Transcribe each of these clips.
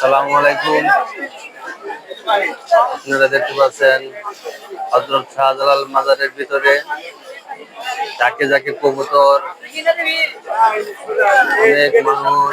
সালামু আলাইকুম। আপনারা দেখতে পাচ্ছেন হজরত শাহজালাল মাজারের ভিতরে যাকে যাকে কবুতর অনেক মানুষ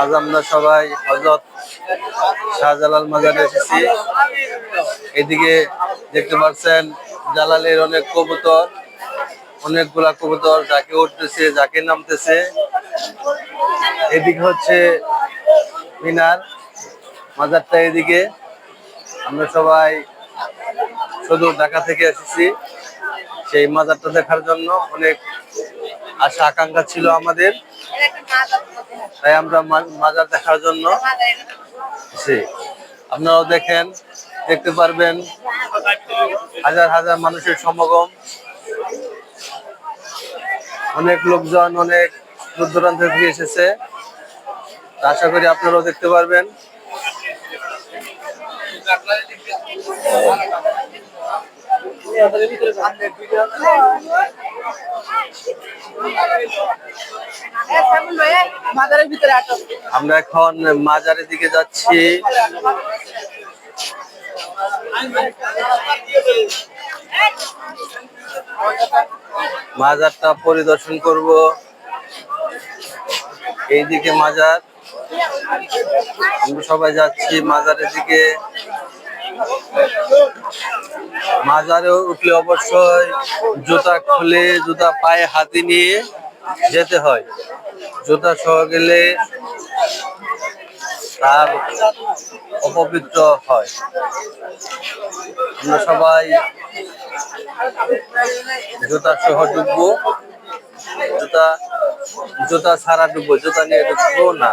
আজ আমরা সবাই হজরত শাহজালাল মাজারে এসেছি। এদিকে দেখতে পাচ্ছেন জালালের অনেক কবুতর, অনেকগুলা কবুতর যাকে উঠতেছে, যাকে নামতেছে। এদিকে হচ্ছে মিনার মাজারটা এদিকে। আমরা সবাই শুধু ঢাকা থেকে এসেছি। সেই মাজারটা দেখার জন্য অনেক আশা, আকাঙ্ক্ষা ছিল আমাদের। তাই আমরা মাজার দেখার জন্য আপনারাও দেখেন, দেখতে পারবেন হাজার হাজার মানুষের সমাগম। অনেক লোকজন, অনেক দূর দূরান্ত থেকে এসেছে। আশা করি আপনারাও দেখতে পারবেন। আমরা এখন মাজারের দিকে যাচ্ছি। মাজারটা পরিদর্শন করব। এইদিকে মাজার। আমরা সবাই যাচ্ছি মাজারের দিকে। মাজারে উঠলে অবশ্যই জুতা খুলে, জুতা পায়ে হাতে নিয়ে যেতে হয়। জুতা সহ গেলে তার অপবিত্র হয়। আমরা সবাই জুতা সহ ডুববো। জুতা জুতা ছাড়া ডুববো, জুতা নিয়ে ডুববো না।